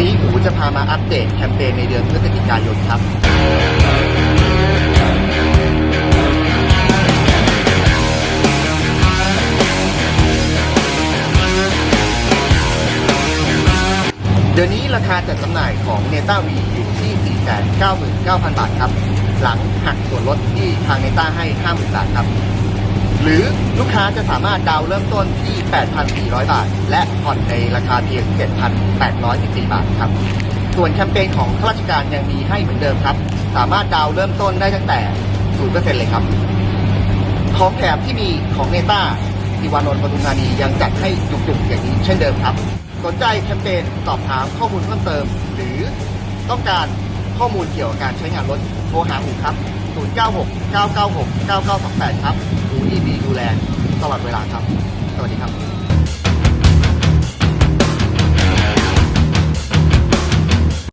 นี้อูจะพามาอัปเดตแคมเปญในเดือนพฤศจิกายนครับเดือนนี้ราคาจัดจำหน่ายของเนต้าวีอยู่ที่ 499,000 บาทครับ หลังหักส่วนลดที่ทางเนต้าให้ 50,000 บาทครับ หรือลูกค้าจะสามารถดาวเริ่มต้นที่ 8,400 บาท และผ่อนในราคาเพียง 7,814 บาทครับ ส่วนแคมเปญของข้าราชการยังมีให้เหมือนเดิมครับ สามารถดาวเริ่มต้นได้ตั้งแต่ 0%เลยครับ ของแถมที่มีของเนต้าติวานนท์ปทุมธานียังจัดให้จุกๆอย่างนี้เช่นเดิมครับ สนใจแคมเปญสอบถามข้อมูลเพิ่มเติม หรือต้องการข้อมูลเกี่ยวกับการใช้งานรถโทรหาอูครับ 096 996 9928 ครับอูดีดีดูแลตลอดเวลาครับ สวัสดีครับ